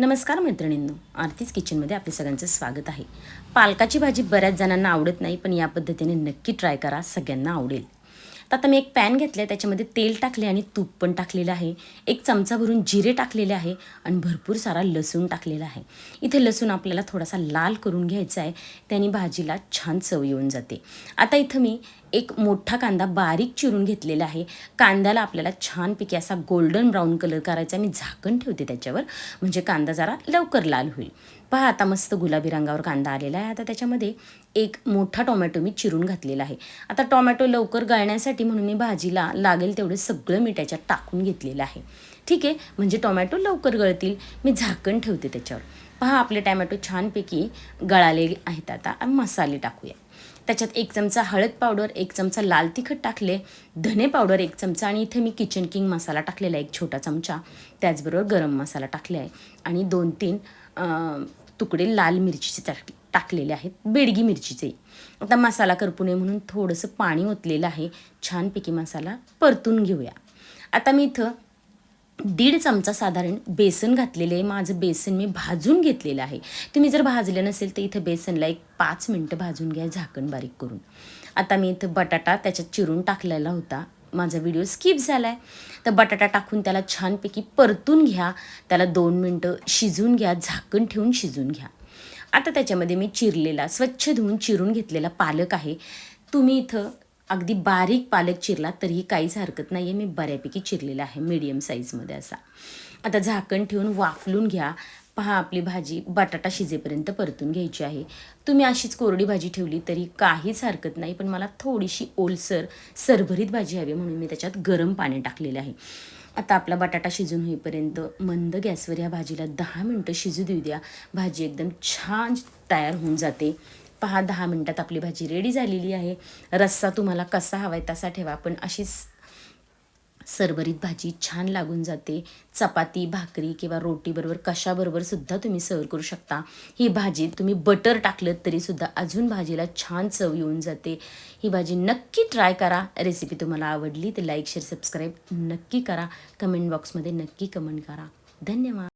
नमस्कार मैत्रिणींनो आरतीच किचनमध्ये आपले सगळ्यांचं स्वागत आहे. पालकाची भाजी बऱ्याच जणांना आवडत नाही पण या पद्धतीने नक्की ट्राय करा सगळ्यांना आवडेल. तर आता मी एक पॅन घेतलं आहे त्याच्यामध्ये तेल टाकले आणि तूप पण टाकलेलं आहे. एक चमचा भरून जिरे टाकलेले आहे आणि भरपूर सारा लसूण टाकलेला आहे. इथे लसूण आपल्याला थोडासा लाल करून घ्यायचा आहे त्याने भाजीला छान चव येऊन जाते. आता इथं मी एक मोठा कांदा बारीक चिरून घेतलेला आहे. कांद्याला आपल्याला छानपैकी असा गोल्डन ब्राऊन कलर करायचा मी झाकण ठेवते त्याच्यावर. म्हणजे कांदा जरा लवकर लाल होईल. पहा आता मस्त गुलाबी रंगावर कांदा आलेला आहे. आता त्याच्यामध्ये एक मोठा टोमॅटो मी चिरून घातलेला आहे. आता टोमॅटो लवकर गळण्यासाठी म्हणून मी भाजीला लागेल तेवढं सगळं मी त्याच्यात टाकून घेतलेलं आहे. ठीक आहे? म्हणजे टोमॅटो लवकर गळतील. मी झाकण ठेवते त्याच्यावर. पहा आपले टॅमॅटो छानपैकी गळाले आहेत आता. मसाले टाकूया. त्याच्यात एक चमचा हळद पावडर एक चमचा लाल तिखट टाकले धने पावडर एक चमचा आणि इथे मी किचन किंग मसाला टाकलेला आहे एक छोटा चमचा. त्याचबरोबर गरम मसाला टाकले आहे. आणि दोन तीन तुकडे लाल मिरचीचे टाक टाकलेले आहेत बेडगी मिरचीचे. आता मसाला करपू नये म्हणून थोडंसं पाणी ओतलेलं आहे. छानपैकी मसाला परतून घेऊया. आता मी इथं दीड चमचा साधारण बेसन घातलेले आहे. माझं बेसन मी भाजून घेतलेलं आहे. तुम्ही जर भाजलं नसेल तर इथं बेसनला एक पाच मिनटं भाजून घ्या झाकण बारीक करून. आता मी इथं बटाटा त्याच्यात चिरून टाकलेला होता. माझा व्हिडिओ स्किप झाला आहे तर बटाटा टाकून त्याला छानपैकी परतून घ्या. त्याला दोन मिनटं शिजून घ्या झाकण ठेवून शिजून घ्या. आता त्याच्यामध्ये मी चिरलेला स्वच्छ धुवून चिरून घेतलेला पालक आहे. तुम्ही इथं अगदी बारीक पालक चिरला तरीही काहीच हरकत नाही आहे मी बऱ्यापैकी चिरलेला आहे मीडियम साईजमध्ये असा. आता झाकण ठेवून वाफलून घ्या. पहा आपली भाजी बटाटा शिजेपर्यंत परतून घ्यायची आहे. तुम्ही अशीच कोरडी भाजी ठेवली तरी काहीच हरकत नाही पण मला थोडीशी ओलसर सरभरीत भाजी हवी म्हणून मी त्याच्यात गरम पाणी टाकलेलं आहे. आता आपला बटाटा शिजून होईपर्यंत मंद गॅसवर या भाजीला दहा मिनटं शिजू देऊ द्या भाजी एकदम छान तयार होऊन जाते. पहा दहा मिनटात आपली भाजी रेडी झालेली आहे. रस्सा तुम्हाला कसा हवा आहे तसा ठेवा. पण अशीच सरभरीत भाजी छान लागून जाते. चपाती भाकरी किंवा रोटीबरोबर कशाबरोबर सुद्धा तुम्ही सर्व करू शकता. ही भाजी तुम्ही बटर टाकलं तरीसुद्धा अजून भाजीला छान चव येऊन जाते. ही भाजी नक्की ट्राय करा. रेसिपी तुम्हाला आवडली तर लाईक शेअर सबस्क्राईब नक्की करा. कमेंट बॉक्समध्ये नक्की कमेंट करा. धन्यवाद.